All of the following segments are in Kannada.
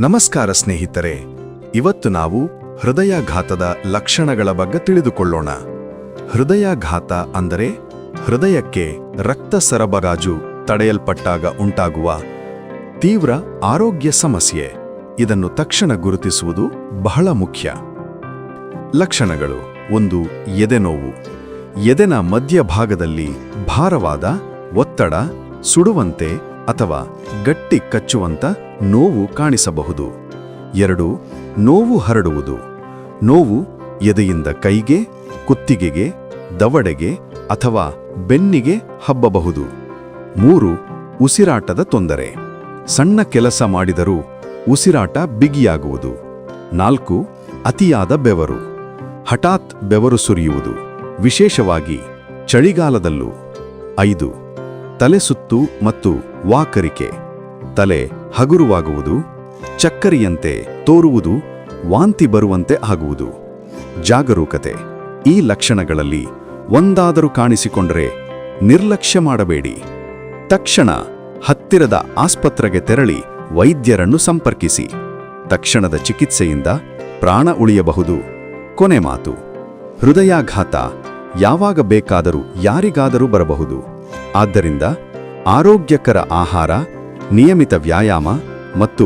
ನಮಸ್ಕಾರ ಸ್ನೇಹಿತರೆ, ಇವತ್ತು ನಾವು ಹೃದಯಾಘಾತದ ಲಕ್ಷಣಗಳ ಬಗ್ಗೆ ತಿಳಿದುಕೊಳ್ಳೋಣ. ಹೃದಯಾಘಾತ ಅಂದರೆ ಹೃದಯಕ್ಕೆ ರಕ್ತ ಸರಬರಾಜು ತಡೆಯಲ್ಪಟ್ಟಾಗ ಉಂಟಾಗುವ ತೀವ್ರ ಆರೋಗ್ಯ ಸಮಸ್ಯೆ. ಇದನ್ನು ತಕ್ಷಣ ಗುರುತಿಸುವುದು ಬಹಳ ಮುಖ್ಯ. ಲಕ್ಷಣಗಳು. ಒಂದು, ಎದೆನೋವು. ಎದೆನ ಮಧ್ಯಭಾಗದಲ್ಲಿ ಭಾರವಾದ ಒತ್ತಡ, ಸುಡುವಂತೆ ಅಥವಾ ಗಟ್ಟಿ ಕಚ್ಚುವಂತ ನೋವು ಕಾಣಿಸಬಹುದು. ಎರಡು, ನೋವು ಹರಡುವುದು. ನೋವು ಎದೆಯಿಂದ ಕೈಗೆ, ಕುತ್ತಿಗೆಗೆ, ದವಡೆಗೆ ಅಥವಾ ಬೆನ್ನಿಗೆ ಹಬ್ಬಬಹುದು. ಮೂರು, ಉಸಿರಾಟದ ತೊಂದರೆ. ಸಣ್ಣ ಕೆಲಸ ಮಾಡಿದರೂ ಉಸಿರಾಟ ಬಿಗಿಯಾಗುವುದು. ನಾಲ್ಕು, ಅತಿಯಾದ ಬೆವರು. ಹಠಾತ್ ಬೆವರು ಸುರಿಯುವುದು. ವಿಶೇಷವಾಗಿ ಚಳಿಗಾಲದಲ್ಲೂ. ಐದು ತಲೆಸುತ್ತು ಮತ್ತು ವಾಕರಿಕೆ. ತಲೆ ಹಗುರವಾಗುವುದು, ಚಕ್ಕರಿಯಂತೆ ತೋರುವುದು, ವಾಂತಿ ಬರುವಂತೆ ಆಗುವುದು. ಜಾಗರೂಕತೆ. ಈ ಲಕ್ಷಣಗಳಲ್ಲಿ ಒಂದಾದರೂ ಕಾಣಿಸಿಕೊಂಡರೆ ನಿರ್ಲಕ್ಷ್ಯ ಮಾಡಬೇಡಿ. ತಕ್ಷಣ ಹತ್ತಿರದ ಆಸ್ಪತ್ರೆಗೆ ತೆರಳಿ ವೈದ್ಯರನ್ನು ಸಂಪರ್ಕಿಸಿ. ತಕ್ಷಣದ ಚಿಕಿತ್ಸೆಯಿಂದ ಪ್ರಾಣ ಉಳಿಯಬಹುದು. ಕೊನೆ ಮಾತು. ಹೃದಯಾಘಾತ ಯಾವಾಗ ಬೇಕಾದರೂ ಯಾರಿಗಾದರೂ ಬರಬಹುದು. ಆದ್ದರಿಂದ ಆರೋಗ್ಯಕರ ಆಹಾರ, ನಿಯಮಿತ ವ್ಯಾಯಾಮ ಮತ್ತು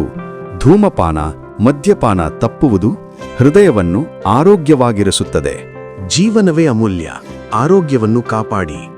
ಧೂಮಪಾನ, ಮದ್ಯಪಾನ ತಪ್ಪುವುದು ಹೃದಯವನ್ನು ಆರೋಗ್ಯವಾಗಿರಿಸುತ್ತದೆ. ಜೀವನವೇ ಅಮೂಲ್ಯ. ಆರೋಗ್ಯವನ್ನು ಕಾಪಾಡಿ.